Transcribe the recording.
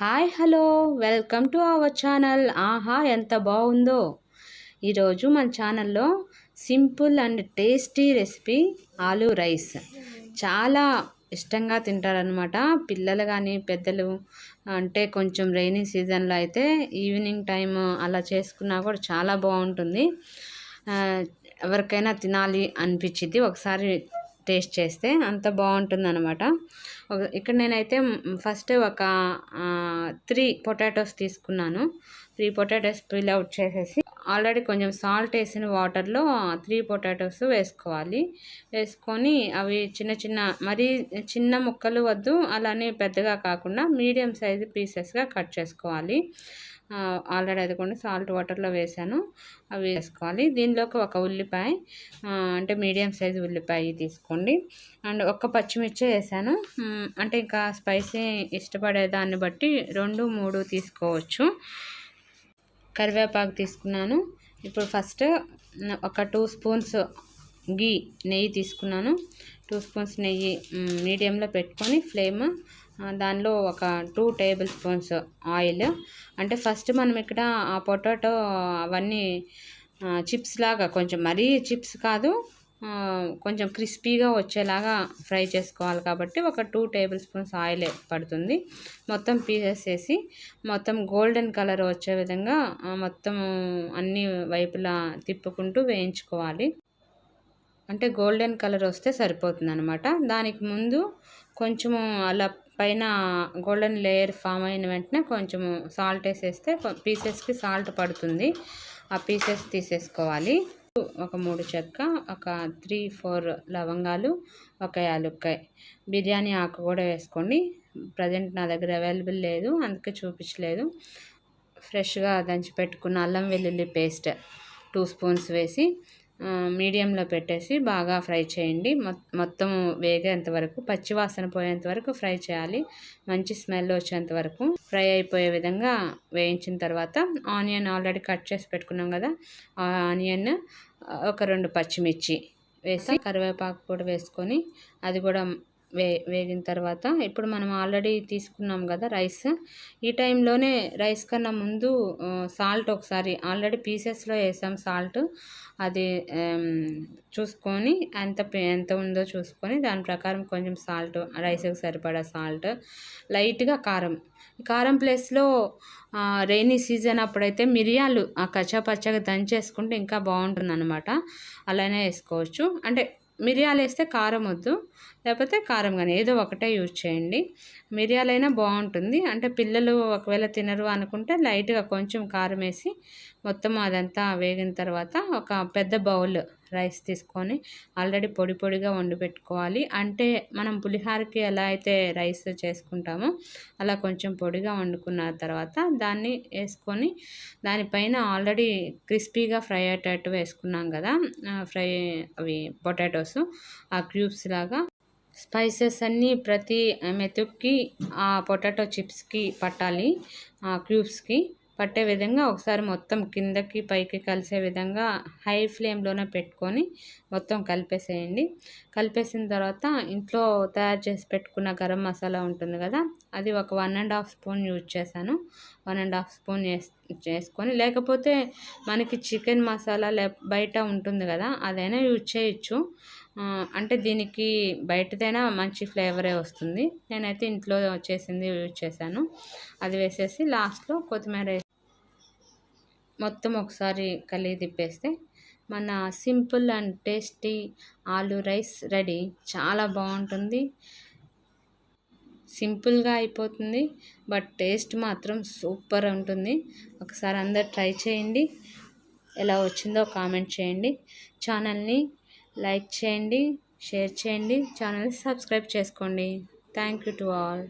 Hi hello. Welcome to our channel. ఆహా ఎంత బాగుందో. ఈరోజు మన ఛానల్లో simple and tasty recipe aloo rice. చాలా ఇష్టంగా తింటారనమాట పిల్లలు కానీ పెద్దలు అంటే కొంచెం రైనీ సీజన్లో అయితే ఈవినింగ్ టైం అలా చేసుకున్నా కూడా చాలా బాగుంటుంది. ఎవరికైనా తినాలి అనిపించింది ఒకసారి టేస్ట్ చేస్తే అంత బాగుంటుంది అనమాట ఇక్కడ నేనైతే ఫస్ట్ ఒక త్రీ పొటాటోస్ తీసుకున్నాను. త్రీ పొటాటోస్ పీల్ అవుట్ చేసేసి ఆల్రెడీ కొంచెం సాల్ట్ వేసిన వాటర్లో త్రీ పొటాటోస్ వేసుకోవాలి. వేసుకొని అవి చిన్న చిన్న మరీ చిన్న ముక్కలు వద్దు అలానే పెద్దగా కాకుండా మీడియం సైజు పీసెస్గా కట్ చేసుకోవాలి. ఆల్రెడీ అది కొన్ని సాల్ట్ వాటర్లో వేసాను. అవి వేసుకోవాలి. దీనిలోకి ఒక ఉల్లిపాయ అంటే మీడియం సైజు ఉల్లిపాయ తీసుకోండి. అండ్ ఒక్క పచ్చిమిర్చి వేసాను. అంటే ఇంకా స్పైసీ ఇష్టపడే దాన్ని బట్టి రెండు మూడు తీసుకోవచ్చు. కరివేపాకు తీసుకున్నాను. ఇప్పుడు ఫస్ట్ ఒక టూ స్పూన్స్ గీ నెయ్యి తీసుకున్నాను. టూ స్పూన్స్ నెయ్యి మీడియంలో పెట్టుకొని ఫ్లేమ్ దానిలో ఒక టూ టేబుల్ స్పూన్స్ ఆయిల్. అంటే ఫస్ట్ మనం ఇక్కడ ఆ పొటాటో అవన్నీ చిప్స్ లాగా కొంచెం మరీ చిప్స్ కాదు కొంచెం క్రిస్పీగా వచ్చేలాగా ఫ్రై చేసుకోవాలి కాబట్టి ఒక టూ టేబుల్ స్పూన్స్ ఆయిల్ పడుతుంది. మొత్తం పీసెస్ వేసి మొత్తం గోల్డెన్ కలర్ వచ్చే విధంగా మొత్తం అన్ని వైపులా తిప్పుకుంటూ వేయించుకోవాలి. అంటే గోల్డెన్ కలర్ వస్తే సరిపోతుంది అనమాట దానికి ముందు కొంచెము అలా పైన గోల్డెన్ లేయర్ ఫామ్ అయిన వెంటనే కొంచెము సాల్ట్ వేసేస్తే పీసెస్కి సాల్ట్ పడుతుంది. ఆ పీసెస్ తీసేసుకోవాలి. ఒక మూడు చెక్క ఒక త్రీ ఫోర్ లవంగాలు ఒక యాలుక్కాయ. బిర్యానీ ఆకు కూడా వేసుకోండి. ప్రజెంట్ నా దగ్గర అవైలబుల్ లేదు అందుకే చూపించలేదు. ఫ్రెష్గా దంచి పెట్టుకున్న అల్లం వెల్లుల్లి పేస్ట్ టూ స్పూన్స్ వేసి మీడియంలో పెట్టేసి బాగా ఫ్రై చేయండి. మొత్తం వేగేంత వరకు పచ్చివాసన పోయేంత వరకు ఫ్రై చేయాలి. మంచి స్మెల్ వచ్చేంత వరకు ఫ్రై అయిపోయే విధంగా వేయించిన తర్వాత ఆనియన్ ఆల్రెడీ కట్ చేసి పెట్టుకున్నాం కదా ఆ ఆనియన్ ఒక రెండు పచ్చిమిర్చి వేసి కరివేపాకు కూడా వేసుకొని అది కూడా వే వేగిన తర్వాత ఇప్పుడు మనం ఆల్రెడీ తీసుకున్నాం కదా రైస్. ఈ టైంలోనే రైస్ కన్నా ముందు సాల్ట్ ఒకసారి ఆల్రెడీ పీసెస్లో వేసాం సాల్ట్. అది చూసుకొని ఎంత ఎంత ఉందో చూసుకొని దాని ప్రకారం కొంచెం సాల్ట్ రైస్కి సరిపడా సాల్ట్ లైట్గా కారం. కారం ప్లేస్లో రైనీ సీజన్ అప్పుడైతే మిరియాలు ఆ కచ్చా పచ్చగా దంచేసుకుంటే ఇంకా బాగుంటుంది అనమాట అలానే వేసుకోవచ్చు. అంటే మిరియాలు వేస్తే కారం వద్దు లేకపోతే కారం కానీ ఏదో ఒకటే యూజ్ చేయండి. మిరియాలైనా బాగుంటుంది. అంటే పిల్లలు ఒకవేళ తినరు అనుకుంటే లైట్గా కొంచెం కారం వేసి మొత్తం అదంతా వేగిన తర్వాత ఒక పెద్ద బౌల్ రైస్ తీసుకొని ఆల్రెడీ పొడి పొడిగా వండి పెట్టుకోవాలి. అంటే మనం పులిహారకి ఎలా అయితే రైస్ చేసుకుంటామో అలా కొంచెం పొడిగా వండుకున్న తర్వాత దాన్ని వేసుకొని దానిపైన ఆల్రెడీ క్రిస్పీగా ఫ్రై అయ్యేటట్టు వేసుకున్నాం కదా ఫ్రై అవి పొటాటోస్ ఆ క్యూబ్స్ లాగా. స్పైసెస్ అన్నీ ప్రతి మెతుక్కి ఆ పొటాటో చిప్స్కి పట్టాలి ఆ క్యూబ్స్కి. పట్టే విధంగా ఒకసారి మొత్తం కిందకి పైకి కలిసే విధంగా హై ఫ్లేమ్లోనే పెట్టుకొని మొత్తం కలిపేసేయండి. కలిపేసిన తర్వాత ఇంట్లో తయారు చేసి పెట్టుకున్న గరం మసాలా ఉంటుంది కదా అది ఒక one and half spoon use చేశాను. వన్ అండ్ హాఫ్ స్పూన్ వేస్ చేసుకొని లేకపోతే మనకి చికెన్ మసాలా లే బయట ఉంటుంది కదా అదైనా యూజ్ చేయొచ్చు. అంటే దీనికి బయటదైనా మంచి ఫ్లేవరే వస్తుంది. నేనైతే ఇంట్లో చేసింది యూజ్ చేశాను. అది వేసేసి లాస్ట్లో కొత్తిమీర వేసి మొత్తం ఒకసారి కలిగి తిప్పేస్తే మన simple and tasty aloo rice ready. చాలా బాగుంటుంది. సింపుల్గా అయిపోతుంది బట్ టేస్ట్ మాత్రం సూపర్ ఉంటుంది. ఒకసారి అందరు ట్రై చేయండి. ఎలా వచ్చిందో కామెంట్ చేయండి. ఛానల్ని లైక్ చేయండి షేర్ చేయండి ఛానల్ని సబ్స్క్రైబ్ చేసుకోండి. Thank you to all.